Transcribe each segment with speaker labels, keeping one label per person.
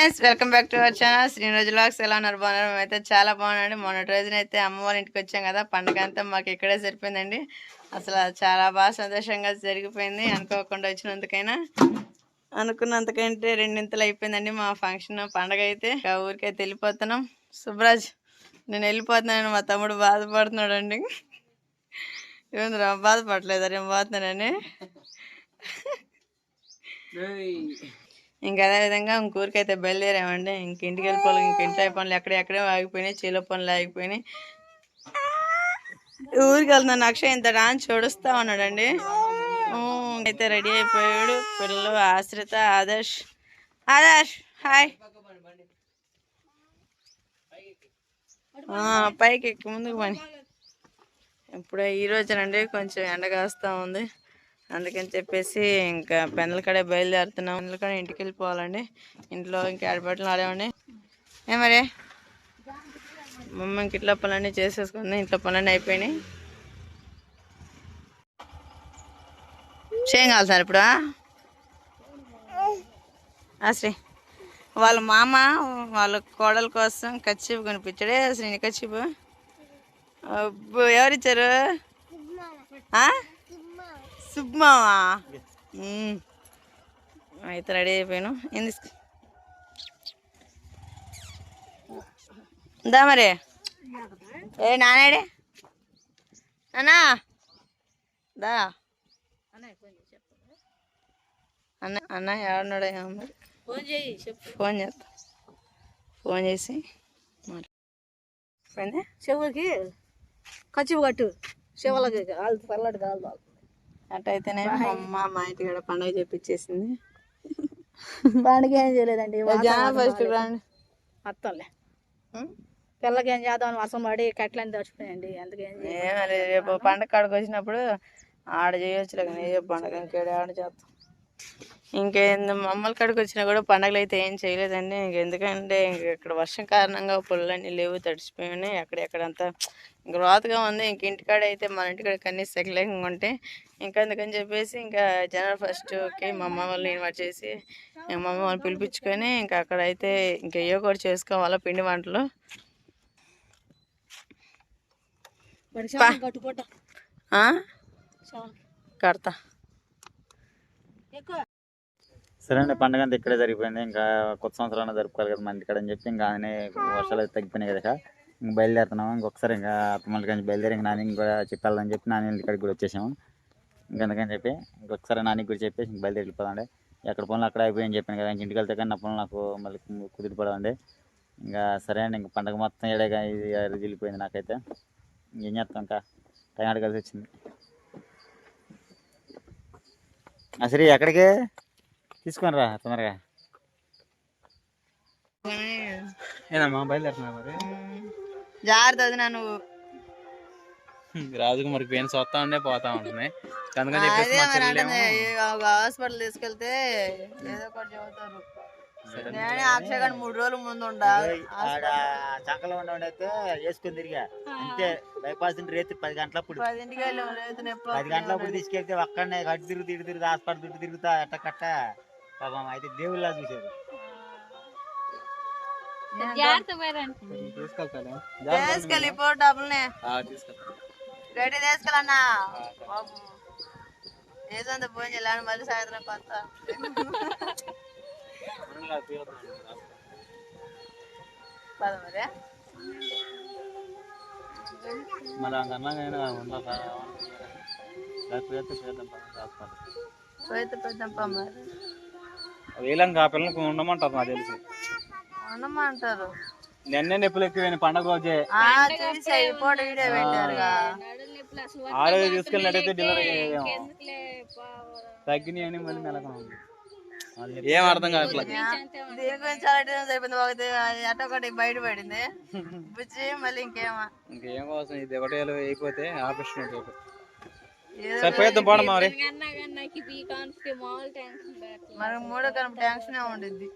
Speaker 1: Friends welcome back to our channel శ్రీనిరోజు లాక్స్ ఎలా ఉన్నారు? బాగున్నారు? మేమైతే చాలా బాగున్నాండి మొన్నటి రోజున అయితే అమ్మవారి ఇంటికి వచ్చాం కదా. పండుగ అంతా మాకు ఇక్కడే సరిపోయిందండి. అసలు చాలా బాగా సంతోషంగా జరిగిపోయింది. అనుకోకుండా వచ్చినందుకైనా. అనుకున్నంతకంటే రెండింతలు అయిపోయిందండి మా ఫంక్షన్ పండగ అయితే. ఇంకా ఊరికైతే వెళ్ళిపోతున్నాం. సుబ్రాజ్ నేను వెళ్ళిపోతున్నాను మా తమ్ముడు బాధపడుతున్నాడు అండి ఏముందిరా బాధపడలేదా? నేను పోతున్నానని. ఇంకా అదే విధంగా ఇంక ఊరికైతే బయలుదేరామండి. ఇంక ఇంటికి వెళ్ళిపోవాలి ఇంక ఇంట్లో పనులు ఎక్కడెక్కడే ఆగిపోయినాయి చీల పనులు ఆగిపోయినాయి. ఊరికి వెళ్తున్నాను అక్షయ్ ఇంత డాన్స్ చూడుస్తా ఉన్నాడండి. అయితే రెడీ అయిపోయాడు. పిల్లలు ఆశ్రిత ఆదర్శ్. ఆదర్శ్ హాయ్. పైకి ఎక్కి ముందుకు పని. ఇప్పుడు ఈ రోజునండి కొంచెం ఎండ కాస్తూ ఉంది. అందుకని చెప్పేసి ఇంకా పెన్నుల కడే బయలుదేరుతున్నాం. పెన్నుల కడే ఇంటికి వెళ్ళిపోవాలండి ఇంట్లో ఇంకా ఆడబట్టలు ఆడేవండి ఏ మరి? మమ్మీ ఇంక ఇట్లా పనులన్నీ చేసేసుకుంది. ఇంట్లో పనులన్నీ అయిపోయినాయి. చేయం కావాలి సార్ ఇప్పుడు శ్రీ. వాళ్ళ మామ వాళ్ళ కోడల కోసం కచ్చిపు కొనిపించాడే శ్రీ కచ్చిపు? అబ్బో ఎవరిచ్చారు? మ్మ్. అయితే రెడీ అయిపోయాను ఏం తీసుకు? దా మరి? ఏ నానేడే నానా దా. అన్న అన్న ఎవరున్నాడు మరి.
Speaker 2: ఫోన్ చేయి
Speaker 1: ఫోన్ చేస్తా. ఫోన్ చేసి మరి. పోయిందా?
Speaker 2: చెవులకి కచ్చిపు కట్టు. చెవులకి కాలు చల్లటి కాలు
Speaker 1: మా అమ్మ మా ఇంటి కూడా పండుగ చెప్పించేసింది
Speaker 2: బాండకి ఏం చేయలేదండి
Speaker 1: ఫస్ట్ రాండి.
Speaker 2: మొత్తంలే? పిల్లకి ఏం చేద్దామని వర్షం పడి కట్లని దడిచిపోయండి అందుకేం
Speaker 1: మరి రేపు పండగ కాడికి వచ్చినప్పుడు ఆడ చేయొచ్చులే కానీ ఏ పండగ ఇంకేడు ఆడ చేస్తాం ఇంకేంది మమ్మల్ని కాడికి వచ్చినా కూడా పండగలు అయితే ఏం చేయలేదండి. ఇంక ఎందుకంటే ఇంక ఇక్కడ వర్షం కారణంగా పుల్లన్నీ లేవు తడిచిపోయి ఎక్కడెక్కడంతా ఇంక రోతగా ఉంది. ఇంక ఇంటికాడ అయితే మన ఇంటికాడ కనీసం సెగలేకంగా ఉంటే ఇంకా అందుకని చెప్పేసి ఇంకా జనవరి ఫస్ట్కి మా అమ్మ వాళ్ళని ఇన్వైట్ చేసి ఇంకా మా అమ్మ వాళ్ళని పిలిపించుకొని ఇంకా అక్కడ అయితే ఇంకా ఏవో కూడా చేసుకోవాలా పిండి వంటలు. కడతా.
Speaker 3: సరే అండి పండుగ అంతా ఇక్కడే జరిగిపోయింది. ఇంకా కొత్త సంవత్సరాన్ని జరుపుకోవాలి కదా మన ఇక్కడ అని చెప్పి ఇంకా ఆయనే వర్షాలు అయితే తగ్గిపోయినాయి కదా ఇంక. బయలుదేరుతున్నాం ఇంకొకసారి ఇంకా అత్తమల్లి కానీ బయలుదేరి ఇంకా నాని కూడా చెప్పాలని చెప్పి నాని ఇక్కడికి కూడా వచ్చేసాము. ఇంకందుకని చెప్పి ఇంకొకసారి నానికి కూడా చెప్పేసి ఇంక బయలుదేరి వెళ్ళిపోదండి ఎక్కడ పనులు అక్కడ అయిపోయాయని చెప్పాను కదా ఇంక ఇంటికి వెళ్తే కానీ నా పనులు నాకు మళ్ళీ కుదిరిపడవండి ఇంకా సరే అండి ఇంక పండుగ మొత్తం ఏడేగా ఇది వెళ్ళిపోయింది నాకైతే. ఏం చేస్తాం ఇంకా? టైం అడగాల్సి వచ్చింది. అసలు ఎక్కడికి? తీసుకొని రా తొందరగా. ఏనమ్మా బయలుదేరుతున్నా మరి?
Speaker 1: జాగ్రత్త నువ్వు.
Speaker 4: రాజుకు మరి పెయిన్స్ వస్తా ఉండే పోతా ఉంటున్నాయి. అందుకని చెప్పేసి
Speaker 1: హాస్పిటల్ తీసుకెళ్తే ఏదో ఒకటి చెబుతారు నేనే అక్షయ్ గారు మూడు రోజుల ముందు
Speaker 3: చంకలో ఉండైతే వేసుకొని తిరిగా. అంతే బైపాస్ రేతి పది గంటలప్పుడు. పది గంటలప్పుడు తీసుకెళ్తే ఒక్కడనే అటు తిరుగు ఇటు తిరుగు హాస్పిటల్ తిరుగు తిరుగుతా అట్ట కట్ట. పాపం అయితే దేవుళ్ళ చూసారు
Speaker 4: తీసుకెళ్తాను
Speaker 1: తీసుకెళ్ళి పో డబ్బుల్ని
Speaker 4: తీసుకెళ్తాను
Speaker 1: గడ్డి తీసుకెళ్ళన్నా బాబు ఏదో అంత ఫోన్ చేయాలని మళ్ళీ సాయంత్రం కొత్త పద మరి
Speaker 4: మళ్ళీ అన్నాగా ఉందా లేకపోతే చేద్దాం హాస్పిటల్
Speaker 1: పోయితే పెద్దప్ప మరి
Speaker 4: వీళ్ళంగా ఆ పిల్లలకు ఉండమంటారు నాకు తెలిసి.
Speaker 1: ఉండమంటారు.
Speaker 4: నిన్నే నొప్పులు ఎక్కువ పండగ రోజే.
Speaker 1: ఆ
Speaker 4: రోజు తీసుకెళ్ళినట్టయితే డెలివరీ తగ్గినాయి అని మళ్ళీ నెలకు ఏం అర్థం కావట్లేదు
Speaker 1: దీని గురించి చాలా టెన్షన్ అయిపోయింది ఒకటి అటు ఒకటి బయట పడింది. బుజ్జి మళ్ళీ ఇంకేమా.
Speaker 4: ఇంకేం కోసం ఇది ఒకటి అయిపోతే ఆపరేషన్ అయిపోతుంది.
Speaker 1: ఏదో
Speaker 4: సరే పోయేద్దాం పోవడం మరి
Speaker 1: మరి మూడో కనుక టెన్షన్ ఉండిద్ది.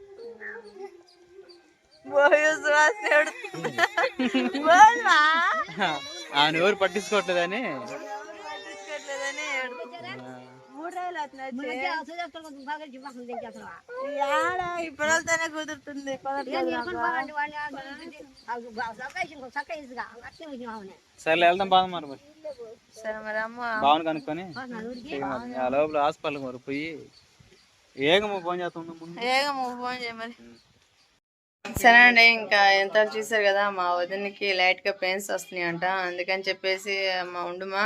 Speaker 4: ఆయన ఎవరు పట్టించుకోవట్లేదని
Speaker 1: పిల్లలతోనే కుదురుతుంది.
Speaker 4: సరే వెళ్దాం బాధ మరి మరి.
Speaker 1: సరే మరి అమ్మ.
Speaker 4: బాగుని కనుక్కొని. లోపల హాస్పిటల్కి మరి పోయి ఏగమ్మ ఫోన్ చేస్తుంది ముందు.
Speaker 1: ఏగా నువ్వు ఫోన్ చేయ మరి. సరే అండి ఇంకా ఎంత చూసారు కదా మా వదినకి లైట్గా పెయిన్స్ వస్తున్నాయి అంట అందుకని చెప్పేసి మా ఉండుమా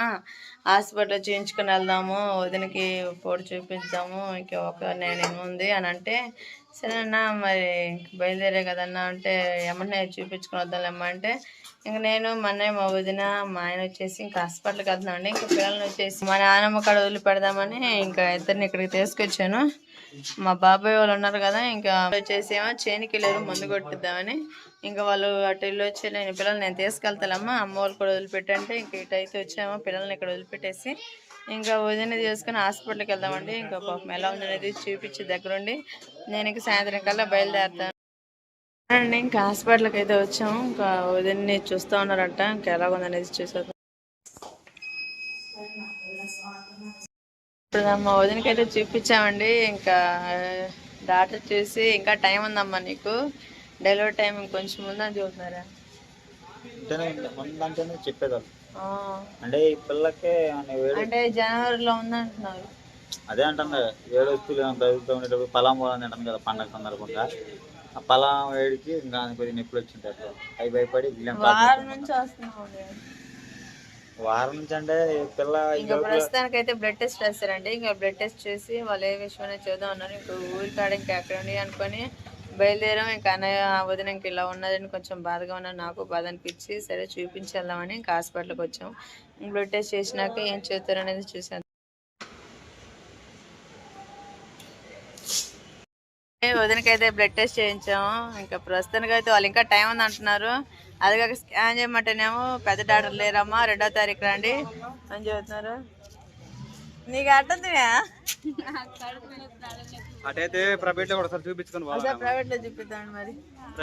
Speaker 1: హాస్పిటల్ చేయించుకుని వెళ్దాము వదినకి పోటు చూపిద్దాము ఇంకా ఒక నేను ఉంది అని అంటే సరేనా మరి బయలుదేరే కదన్నా అంటే ఏమన్నా చూపించుకుని వద్దాంలేమ్మా అంటే ఇంకా నేను మా అన్నయ్య మా వదిన మా ఆయన వచ్చేసి ఇంకా హాస్పిటల్కి వెళ్తున్నామండి. ఇంకా పిల్లల్ని వచ్చేసి మా నాన్నమ్మ కాడ వదిలి పెడదామని ఇంకా ఇద్దరిని ఇక్కడికి తీసుకొచ్చాను. మా బాబాయ్ వాళ్ళు ఉన్నారు కదా ఇంకా వచ్చేసి ఏమో చేనికి వెళ్ళారు మందు కొట్టిద్దామని. ఇంకా వాళ్ళు అటు ఇల్లు వచ్చి నేను పిల్లల్ని నేను తీసుకెళ్తానమ్మా అమ్మ వాళ్ళు కూడా వదిలిపెట్టంటే ఇంక ఇటు అయితే వచ్చామో పిల్లల్ని ఇక్కడ వదిలిపెట్టేసి. ఇంకా వదిన చేసుకుని హాస్పిటల్కి వెళ్దామండి. ఇంకా పాపం ఎలా ఉందనేది చూపించి దగ్గరుండి. నేను ఇంక సాయంత్రం కల్లా బయలుదేరుతాను. అండి ఇంకా హాస్పిటల్కి అయితే వచ్చాము ఇంకా వదిన్ని చూస్తూ ఉన్నారంట. ఇంకా ఎలా ఉందనేది చూసేద్దాం. ఇప్పుడు మా వదినకి అయితే చూపించామండి. ఇంకా డాక్టర్ చూసి ఇంకా టైం ఉందమ్మా నీకు. డెలివరీ టైం ఇంకొంచెం ఉందని చూస్తున్నారా?
Speaker 3: చెప్పేదాన్ని అంటే ఈ పిల్లకి
Speaker 1: అంటే జనవరిలో ఉందంటున్నారు.
Speaker 3: అదే అంటుంది ఏడు వస్తువులు తగులుతూ ఉండేటప్పుడు పలాం పోవాలని అంటుంది కదా పండగ సందర్భంగా. ఆ పలాం వేడికి కొద్దిగా నొప్పులు వచ్చింటాయి అట్లా. అవి భయపడి
Speaker 1: వారం నుంచి వస్తున్నామండి
Speaker 3: వారం నుంచి అంటే ఈ పిల్ల ఈ
Speaker 1: ఇంకా
Speaker 3: లోపల
Speaker 1: ప్రస్తుతానికి అయితే బ్లడ్ టెస్ట్ చేస్తారండి ఇంకా బ్లడ్ టెస్ట్ చేసి వాళ్ళు ఏ విషయమైనా చూద్దాం అన్నారు. ఇంకా ఊరి కాడ ఇంకా ఎక్కడండి అనుకొని బయలుదేరాం. ఇంకా అన్నయ్య వదిన ఇంక ఇలా ఉన్నదని కొంచెం బాధగా ఉన్నా నాకు బాధ అనిపించి సరే చూపించేద్దామని ఇంకా హాస్పిటల్కి వచ్చాం. బ్లడ్ టెస్ట్ చేసినాక ఏం చేస్తారు అనేది చూసాను వదినకైతే బ్లడ్ టెస్ట్ చేయించాము. ఇంకా ప్రస్తుతానికి అయితే వాళ్ళు ఇంకా టైం ఉంది అంటున్నారు. అది కాక స్కాన్ చేయమంటేనేమో పెద్ద డాక్టర్ లేరమ్మా రెండో తారీఖు రండి అని చెబుతున్నారు. నీకు
Speaker 4: అటైతే ప్రైవేట్లో ఒకసారి
Speaker 1: ప్రైవేట్ చూపిద్దాం మరి.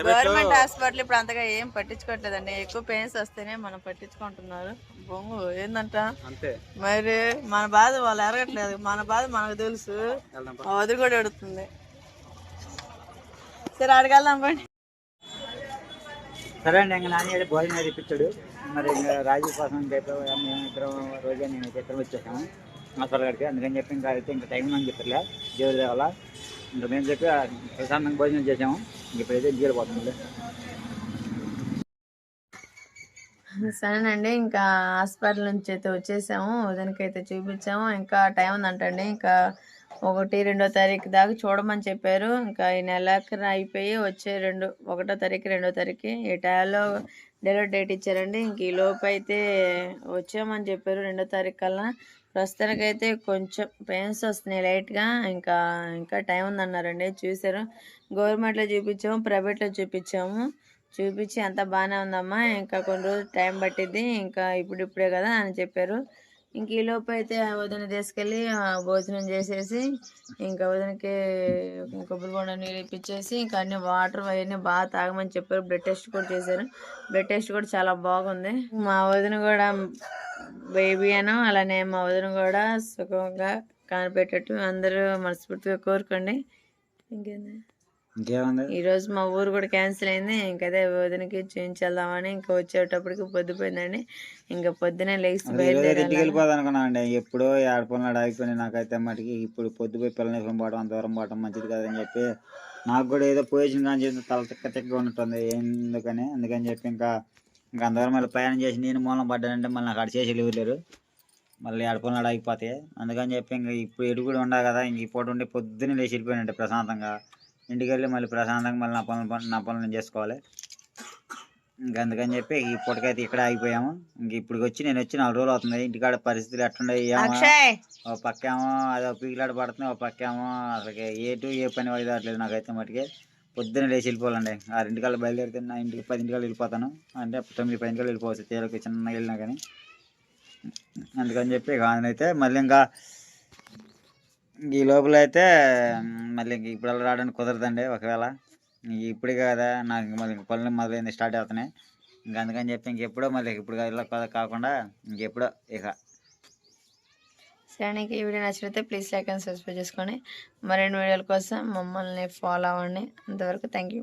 Speaker 1: గవర్నమెంట్ హాస్పిటల్ ఇప్పుడు అంతగా ఏం పట్టించుకోవట్లేదండి. ఎక్కువ పెయిన్స్ వస్తేనే మనం పట్టించుకుంటున్నారు. బొంగు ఏందంట?
Speaker 4: అంతే.
Speaker 1: మరి మన బాధ వాళ్ళు ఎరగట్లేదు. మన బాధ మనకు తెలుసు. వదిలి కూడా ఎడుతుంది. సరే అడగల్దాం పండి
Speaker 3: సరే అండి ఇంకా నాన్న ఏదో భోజనం అది ఇప్పించాడు. మరి ఇంకా రాజు కోసం చెప్పి మేము ఇద్దరం రోజే నేను ఇద్దరం వచ్చేసాము. హాస్పిటల్ కాడికి అందుకని చెప్పి ఇంకా అయితే ఇంకా టైం అని చెప్పలే దేవుడి దేవాల ఇంకా మేము చెప్పి ప్రశాంతంగా భోజనం చేసాము. ఇంక ఇప్పుడైతే ఇంటికి పోతుంది
Speaker 1: సరేనండి ఇంకా హాస్పిటల్ నుంచి అయితే వచ్చేసాము. ఉదయానికైతే చూపించాము. ఇంకా టైం ఉందంటండి. ఇంకా ఒకటి రెండో తారీఖు దాకా చూడమని చెప్పారు. ఇంకా ఈ నెలకి అయిపోయి వచ్చే రెండు ఒకటో తారీఖు రెండో తారీఖు ఈ టైంలో డెలివరీ డేట్ ఇచ్చారండి. ఇంక ఈ లోపు అయితే వచ్చామని చెప్పారు రెండో తారీఖు కల్లా. ప్రస్తుతానికైతే కొంచెం పెయిన్స్ వస్తున్నాయి లైట్గా. ఇంకా ఇంకా టైం ఉందన్నారండి. చూసారు గవర్నమెంట్లో చూపించాము ప్రైవేట్లో చూపించాము. చూపించి అంతా బాగానే ఉందమ్మా. ఇంకా కొన్ని రోజులు టైం పట్టిద్ది. ఇంకా ఇప్పుడు ఇప్పుడే కదా అని చెప్పారు. ఇంక ఈ లోపు అయితే ఆ వదిన తీసుకెళ్ళి ఆ భోజనం చేసేసి ఇంకా వదినకి కొబ్బరి బొండ నీళ్ళు ఇప్పించేసి ఇంకా అన్ని వాటర్ అవన్నీ బాగా తాగమని చెప్పారు. బ్లడ్ టెస్ట్ కూడా చేశారు. బ్లడ్ టెస్ట్ కూడా చాలా బాగుంది. మా వదిన కూడా బేబీ అను అలానే మా వదిన కూడా సుఖంగా కనిపెట్టేట్టు అందరూ మనస్ఫూర్తిగా కోరుకోండి. ఇంకేంది?
Speaker 3: ఇంకేముంది?
Speaker 1: ఈ రోజు మా ఊరు కూడా క్యాన్సిల్ అయింది. ఇంకదే వదినకి చూపించేద్దామని ఇంకా వచ్చేటప్పటికి పొద్దుపోయిందండి. ఇంకా పొద్దునే లేచి
Speaker 3: ఈరోజు ఇంటికి వెళ్ళిపోదాం అనుకున్నా అండి ఎప్పుడో ఏడపడినాడు ఆగిపోయినాయి నాకైతే మటుకి. ఇప్పుడు పొద్దుపోయి పిల్లల్ని తీసుకొని పోవడం అంత దూరం పోవడం మంచిది కదని చెప్పి నాకు కూడా ఏదో పొజిషన్ కానీ చేసి తల తిక్క తిక్కగా ఉన్నట్టుంది. ఎందుకని? అందుకని చెప్పి ఇంకా ఇంకా అందరం మళ్ళీ ప్రయాణం చేసి నేను మూలం పడ్డానంటే మళ్ళీ నాకు అక్కడ చేసి ఎవరు లేరు. మళ్ళీ ఏడపడినాడు ఆగిపోతాయి. అందుకని చెప్పి ఇంకా ఇప్పుడు ఎడు కూడా ఉండదు కదా. ఇంక ఇప్పుడు ఉండి పొద్దున్నే లేచి వెళ్ళిపోయినంటే ప్రశాంతంగా. ఇంటికి వెళ్ళి మళ్ళీ ప్రశాంతంగా మళ్ళీ నా పనులు నా పనులు నేను చేసుకోవాలి. ఇంకా అందుకని చెప్పి ఇప్పటికైతే ఇక్కడ ఆగిపోయాము. ఇంక ఇప్పుడు వచ్చి నేను వచ్చి నాలుగు రోజులు అవుతుంది. ఇంటికాడ పరిస్థితులు
Speaker 1: అక్షయ్!
Speaker 3: ఓ పక్కేమో అదో పీకిలాడ పడుతుంది ఓ పక్కేమో అసలు ఏ టు ఏ పని వాయిదాట్లేదు నాకైతే మటుకి. పొద్దున్న లేచి వెళ్ళిపోవాలండి. ఆరింటికల్లా బయలుదేరితే నా ఇంటికి పదింటికల్లా వెళ్ళిపోతాను. అంటే తొమ్మిది పదింటికల్లా వెళ్ళిపోవచ్చు తేలిక చిన్నగా వెళ్ళినా కానీ. అందుకని చెప్పి అయితే మళ్ళీ ఇంకా ఈ లోపల అయితే మళ్ళీ ఇంక ఇప్పుడు రావడానికి కుదరదండి ఒకవేళ. ఇప్పుడు ఇప్పుడే కదా నాకు మళ్ళీ ఇంక పనులు మొదలైంది స్టార్ట్ అవుతున్నాయి. ఇంకా అందుకని చెప్పి ఇంకెప్పుడో మళ్ళీ ఇప్పుడు ఇలా కాకుండా ఇంకెప్పుడో ఇక.
Speaker 1: సరే నీకు ఈ వీడియో నచ్చితే ప్లీజ్ లైక్ అండ్ సబ్స్క్రైబ్ చేసుకొని మరిన్ని వీడియోల కోసం మమ్మల్ని ఫాలో అవ్వండి. అంతవరకు థ్యాంక్ యూ